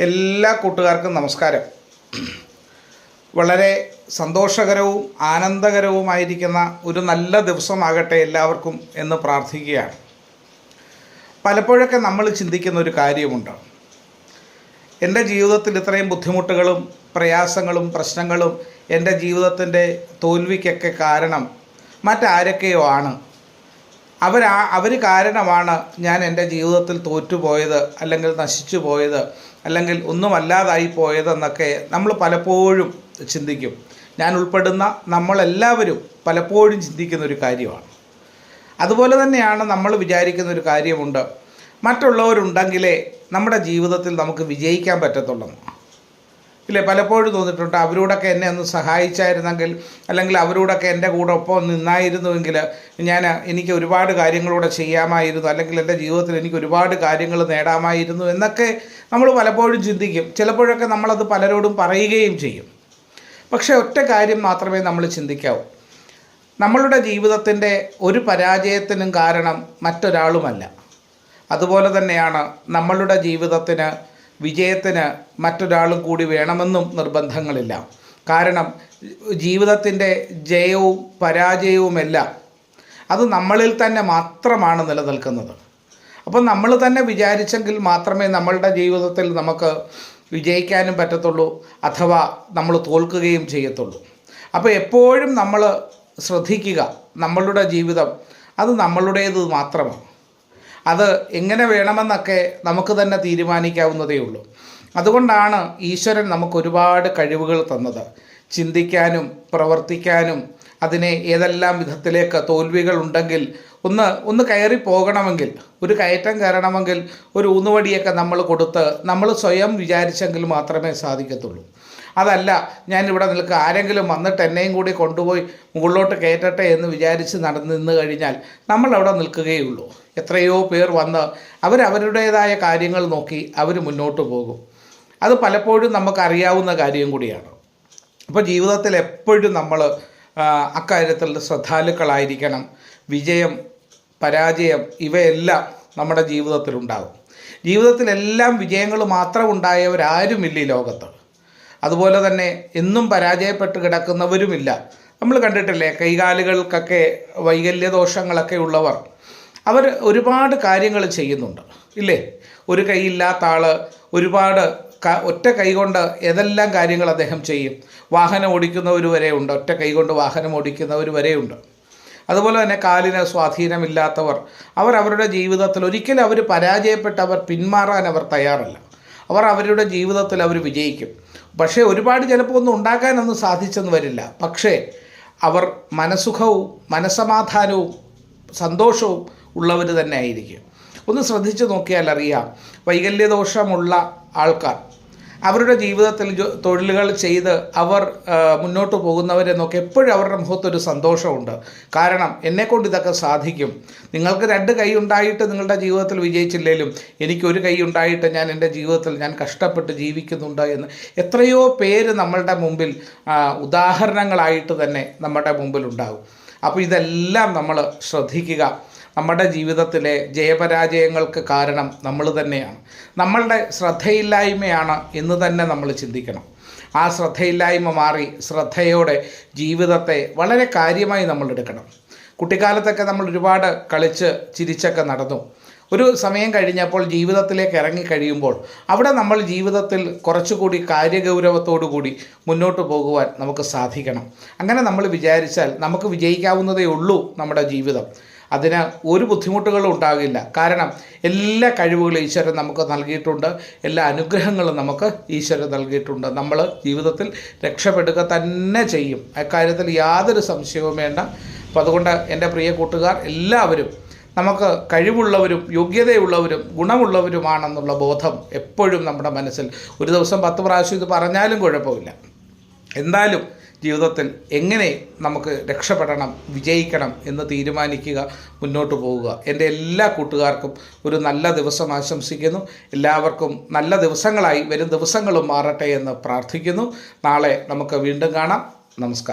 എല്ലാ കൂട്ടുകാർക്കും നമസ്കാരം. വളരെ സന്തോഷകരവും ആനന്ദകരവുമായിരിക്കുന്ന ഒരു നല്ല ദിവസമാകട്ടെ എല്ലാവർക്കും എന്ന് പ്രാർത്ഥിക്കുകയാണ്. പലപ്പോഴൊക്കെ നമ്മൾ ചിന്തിക്കുന്ന ഒരു കാര്യമുണ്ട്. എന്റെ ജീവിതത്തിൽ ഇത്രയും ബുദ്ധിമുട്ടുകളും പ്രയാസങ്ങളും പ്രശ്നങ്ങളും എന്റെ ജീവിതത്തിന്റെ തോൽവിക്കൊക്കെ കാരണം മറ്റാരൊക്കെയോ ആണ്. അവരാ അവർ കാരണമാണ് ഞാൻ എന്റെ ജീവിതത്തിൽ തോറ്റുപോയത് അല്ലെങ്കിൽ നശിച്ചു പോയത് അല്ലെങ്കിൽ ഒന്നുമല്ലാതായി പോയതെന്നൊക്കെ നമ്മൾ പലപ്പോഴും ചിന്തിക്കും. ഞാൻ ഉൾപ്പെടുന്ന നമ്മളെല്ലാവരും പലപ്പോഴും ചിന്തിക്കുന്ന ഒരു കാര്യമാണ്. അതുപോലെ തന്നെയാണ് നമ്മൾ വിചാരിക്കുന്ന ഒരു കാര്യമുണ്ട്. മറ്റുള്ളവരുണ്ടെങ്കിലേ നമ്മുടെ ജീവിതത്തിൽ നമുക്ക് വിജയിക്കാൻ പറ്റത്തുള്ളൂ. ഇല്ലേ? പലപ്പോഴും തോന്നിയിട്ടുണ്ട്. അവരോടൊക്കെ എന്നെ ഒന്ന് സഹായിച്ചായിരുന്നെങ്കിൽ അല്ലെങ്കിൽ അവരോടൊക്കെ എന്റെ കൂടെ ഒപ്പം നിന്നായിരുന്നുവെങ്കിൽ ഞാൻ എനിക്ക് ഒരുപാട് കാര്യങ്ങളൂടെ ചെയ്യാമായിരുന്നു. അല്ലെങ്കിൽ എന്റെ ജീവിതത്തിൽ എനിക്ക് ഒരുപാട് കാര്യങ്ങൾ നേടാമായിരുന്നു എന്നൊക്കെ നമ്മൾ പലപ്പോഴും ചിന്തിക്കും. ചിലപ്പോഴൊക്കെ നമ്മളത് പലരോടും പറയുകയും ചെയ്യും. പക്ഷേ ഒറ്റ കാര്യം മാത്രമേ നമ്മൾ ചിന്തിക്കാവൂ. നമ്മളുടെ ജീവിതത്തിന്റെ ഒരു പരാജയത്തിനും കാരണം മറ്റൊരാളുമല്ല. അതുപോലെ തന്നെയാണ് നമ്മളുടെ ജീവിതത്തിന് വിജയത്തിന് മറ്റൊരാളും കൂടി വേണമെന്നും നിർബന്ധങ്ങളില്ല. കാരണം ജീവിതത്തിന്റെ ജയവും പരാജയവുമെല്ലാം അത് നമ്മളിൽ തന്നെ മാത്രമാണ് നിലനിൽക്കുന്നത്. അപ്പം നമ്മൾ തന്നെ വിചാരിച്ചെങ്കിൽ മാത്രമേ നമ്മളുടെ ജീവിതത്തിൽ നമുക്ക് വിജയിക്കാനും പറ്റത്തുള്ളൂ അഥവാ നമ്മൾ തോൽക്കുകയും ചെയ്യത്തുള്ളൂ. അപ്പോൾ എപ്പോഴും നമ്മൾ ശ്രദ്ധിക്കുക നമ്മളുടെ ജീവിതം അത് നമ്മളുടേത് മാത്രമാണ്. അത് എങ്ങനെ വേണമെന്നൊക്കെ നമുക്ക് തന്നെ തീരുമാനിക്കാവുന്നതേ ഉള്ളൂ. അതുകൊണ്ടാണ് ഈശ്വരൻ നമുക്ക് ഒരുപാട് കഴിവുകൾ തന്നത്. ചിന്തിക്കാനും പ്രവർത്തിക്കാനും അതിനെ ഏതെല്ലാം വിധത്തിലേക്ക് തോൽവികൾ ഉണ്ടെങ്കിൽ ഒന്ന് ഒന്ന് കയറി പോകണമെങ്കിൽ ഒരു കയറ്റം കയറണമെങ്കിൽ ഒരു ഊന്നുവടിയൊക്കെ നമ്മൾ കൊടുത്ത് നമ്മൾ സ്വയം വിചാരിച്ചെങ്കിൽ മാത്രമേ സാധിക്കത്തുള്ളൂ. അതല്ല ഞാനിവിടെ നിൽക്കുക ആരെങ്കിലും വന്നിട്ട് എന്നെയും കൂടി കൊണ്ടുപോയി മുകളിലോട്ട് കയറ്റട്ടെ എന്ന് വിചാരിച്ച് നടന്ന് നിന്ന് കഴിഞ്ഞാൽ നമ്മൾ അവിടെ നിൽക്കുകയുള്ളൂ. എത്രയോ പേർ വന്ന് അവരവരുടേതായ കാര്യങ്ങൾ നോക്കി അവർ മുന്നോട്ട് പോകും. അത് പലപ്പോഴും നമുക്കറിയാവുന്ന കാര്യം കൂടിയാണ്. അപ്പോൾ ജീവിതത്തിൽ എപ്പോഴും നമ്മൾ അക്കാര്യത്തിൽ ശ്രദ്ധാലുക്കളായിരിക്കണം. വിജയം പരാജയം ഇവയെല്ലാം നമ്മുടെ ജീവിതത്തിലുണ്ടാകും ജീവിതത്തിലെല്ലാം വിജയങ്ങൾ മാത്രം ഉണ്ടായവരാരുമില്ല ഈ ലോകത്ത്. അതുപോലെ തന്നെ എന്നും പരാജയപ്പെട്ട് കിടക്കുന്നവരുമില്ല. നമ്മൾ കണ്ടിട്ടില്ലേ കൈകാലുകൾക്കൊക്കെ വൈകല്യ ദോഷങ്ങളൊക്കെ ഉള്ളവർ. അവർ ഒരുപാട് കാര്യങ്ങൾ ചെയ്യുന്നുണ്ട് ഇല്ലേ? ഒരു കൈയില്ലാത്ത ആൾ ഒരുപാട് ഒറ്റ കൈ കൊണ്ട് ഏതെല്ലാം കാര്യങ്ങൾ അദ്ദേഹം ചെയ്യും? വാഹനം ഓടിക്കുന്നവർ ഉണ്ട് ഒറ്റ കൈ കൊണ്ട് വാഹനം ഓടിക്കുന്നവർ വരെയുണ്ട്. അതുപോലെ തന്നെ കാലിന് സ്വാധീനമില്ലാത്തവർ. അവർ അവരുടെ ജീവിതത്തിൽ ഒരിക്കലും അവർ പരാജയപ്പെട്ടവർ പിന്മാറാൻ അവർ തയ്യാറല്ല. അവർ അവരുടെ ജീവിതത്തിൽ അവർ വിജയിക്കും. പക്ഷേ ഒരുപാട് ചിലപ്പോൾ ഒന്നും ഉണ്ടാക്കാനൊന്നും സാധിച്ചെന്ന് വരില്ല. പക്ഷേ അവർ മനസുഖവും മനസമാധാനവും സന്തോഷവും ഉള്ളവർ തന്നെ ആയിരിക്കും. ഒന്ന് ശ്രദ്ധിച്ചു നോക്കിയാൽ അറിയാം. വൈകല്യദോഷമുള്ള ആൾക്കാർ അവരുടെ ജീവിതത്തിൽ തൊഴിലുകൾ ചെയ്ത് അവർ മുന്നോട്ട് പോകുന്നവരെ നോക്കി എപ്പോഴും അവരുടെ മുഖത്തൊരു സന്തോഷമുണ്ട്. കാരണം എന്നെക്കൊണ്ട് ഇതൊക്കെ സാധിക്കും. നിങ്ങൾക്ക് രണ്ട് കൈ ഉണ്ടായിട്ട് നിങ്ങളുടെ ജീവിതത്തിൽ വിജയിച്ചില്ലെങ്കിലും എനിക്കൊരു കൈ ഉണ്ടായിട്ട് ഞാൻ എന്റെ ജീവിതത്തിൽ ഞാൻ കഷ്ടപ്പെട്ട് ജീവിക്കുന്നുണ്ട് എന്ന് എത്രയോ പേര് നമ്മളുടെ മുമ്പിൽ ഉദാഹരണങ്ങളായിട്ട് തന്നെ നമ്മുടെ മുമ്പിൽ ഉണ്ടാകും അപ്പോൾ ഇതെല്ലാം നമ്മൾ ശ്രദ്ധിക്കുക. നമ്മുടെ ജീവിതത്തിലെ ജയപരാജയങ്ങൾക്ക് കാരണം നമ്മൾ തന്നെയാണ്. നമ്മളുടെ ശ്രദ്ധയില്ലായ്മയാണ് എന്ന് തന്നെ നമ്മൾ ചിന്തിക്കണം. ആ ശ്രദ്ധയില്ലായ്മ മാറി ശ്രദ്ധയോടെ ജീവിതത്തെ വളരെ കാര്യമായി നമ്മൾ എടുക്കണം. കുട്ടിക്കാലത്തൊക്കെ നമ്മൾ ഒരുപാട് കളിച്ച് ചിരിച്ചൊക്കെ നടന്നു. ഒരു സമയം കഴിഞ്ഞപ്പോൾ ജീവിതത്തിലേക്ക് ഇറങ്ങി കഴിയുമ്പോൾ അവിടെ നമ്മൾ ജീവിതത്തിൽ കുറച്ചുകൂടി കാര്യഗൗരവത്തോടു കൂടി മുന്നോട്ട് പോകുവാൻ നമുക്ക് സാധിക്കണം. അങ്ങനെ നമ്മൾ വിചാരിച്ചാൽ നമുക്ക് വിജയിക്കാവുന്നതേ ഉള്ളൂ നമ്മുടെ ജീവിതം. അതിന് ഒരു ബുദ്ധിമുട്ടുകളും ഉണ്ടാകില്ല. കാരണം എല്ലാ കഴിവുകളും ഈശ്വരൻ നമുക്ക് നൽകിയിട്ടുണ്ട്. എല്ലാ അനുഗ്രഹങ്ങളും നമുക്ക് ഈശ്വരൻ നൽകിയിട്ടുണ്ട്. നമ്മൾ ജീവിതത്തിൽ രക്ഷപ്പെടുക തന്നെ ചെയ്യും. അക്കാര്യത്തിൽ യാതൊരു സംശയവും വേണ്ട. അപ്പോൾ അതുകൊണ്ട് എന്റെ പ്രിയ കൂട്ടുകാർ എല്ലാവരും നമുക്ക് കഴിവുള്ളവരും യോഗ്യതയുള്ളവരും ഗുണമുള്ളവരുമാണെന്നുള്ള ബോധം എപ്പോഴും നമ്മുടെ മനസ്സിൽ. ഒരു ദിവസം പത്ത് പ്രാവശ്യം ഇത് പറഞ്ഞാലും കുഴപ്പമില്ല. എന്തായാലും ജീവിതത്തിൽ എങ്ങനെ നമുക്ക് രക്ഷപ്പെടണം വിജയിക്കണം എന്ന് തീരുമാനിക്കുക മുന്നോട്ട് പോവുക. എന്റെ എല്ലാ കൂട്ടുകാർക്കും ഒരു നല്ല ദിവസം ആശംസിക്കുന്നു. എല്ലാവർക്കും നല്ല ദിവസങ്ങളായി വരും ദിവസങ്ങളും മാറട്ടെ എന്ന് പ്രാർത്ഥിക്കുന്നു. നാളെ നമുക്ക് വീണ്ടും കാണാം. നമസ്കാരം.